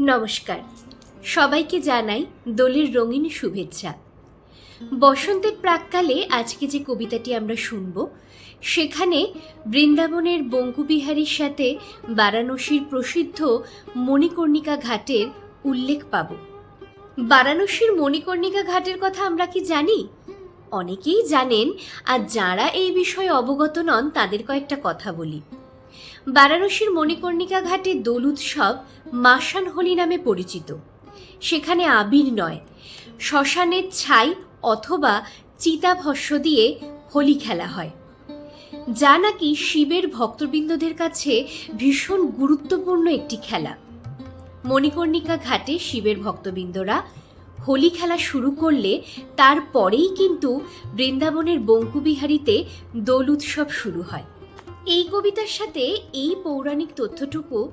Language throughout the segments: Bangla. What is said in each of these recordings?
নমস্কার। সবাইকে জানাই দোলের রঙিন শুভেচ্ছা। বসন্তের প্রাককালে আজকে যে কবিতাটি আমরা শুনব, সেখানে বৃন্দাবনের বঙ্কুবিহারীর সাথে বারাণসীর প্রসিদ্ধ মণিকর্ণিকা ঘাটের উল্লেখ পাব। বারাণসীর মণিকর্ণিকা ঘাটের কথা আমরা কি জানি? অনেকেই জানেন, আর যারা এই বিষয়ে অবগত নন, তাদের কয়েকটা কথা বলি। বারাণসীর মণিকর্ণিকা ঘাটে দোল উৎসব মাসান হোলি নামে পরিচিত। সেখানে আবির নয়, শ্মশানের ছাই অথবা চিতাভস্য দিয়ে হোলি খেলা হয়। যা নাকি শিবের ভক্তবৃন্দদের কাছে ভীষণ গুরুত্বপূর্ণ একটি খেলা। মণিকর্ণিকা ঘাটে শিবের ভক্তবৃন্দরা হোলি খেলা শুরু করলে তারপরেই কিন্তু বৃন্দাবনের বঙ্কুবিহারীতে দোল উৎসব শুরু হয়। এই কবিতার সাথে এই পৌরাণিক তথ্যটুকু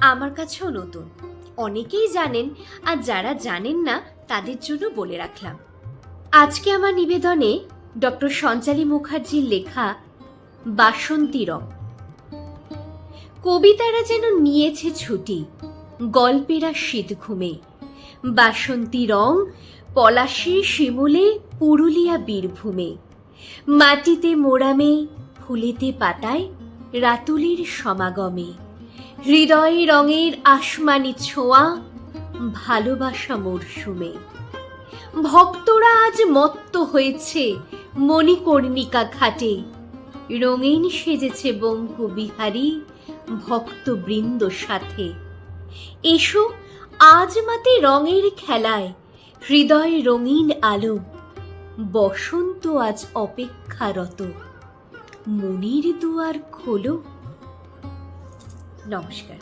আমার কাছেও নতুন। অনেকেই জানেন, আর যারা জানেন না, তাদের জন্য বলে রাখলাম। আজকে আমার নিবেদনে ডক্টর সঞ্চালী মুখার্জির লেখা বাসন্তী রং। কবিতারা যেন নিয়েছে ছুটি, গল্পেরা শীত ঘুমে। বাসন্তী রং পলাশে শিমুলে, পুরুলিয়া বীরভূমে। মাটিতে মোড়ামে ফুলেতে পাতায় রাতুলির সমাগমে। হৃদয় রঙের আসমানি ছোঁয়া, ভালোবাসা মরশুমে। ভক্তরা আজ মত্ত হয়েছে মণিকর্ণিকা ঘাটে। রঙিন সেজেছে বঙ্কু বিহারী ভক্তবৃন্দ সাথে। এসো আজ মাতে রঙের খেলায়, হৃদয় রঙিন আলো, বসন্ত আজ অপেক্ষারত। মনির দুয়ার খোলো। নমস্কার।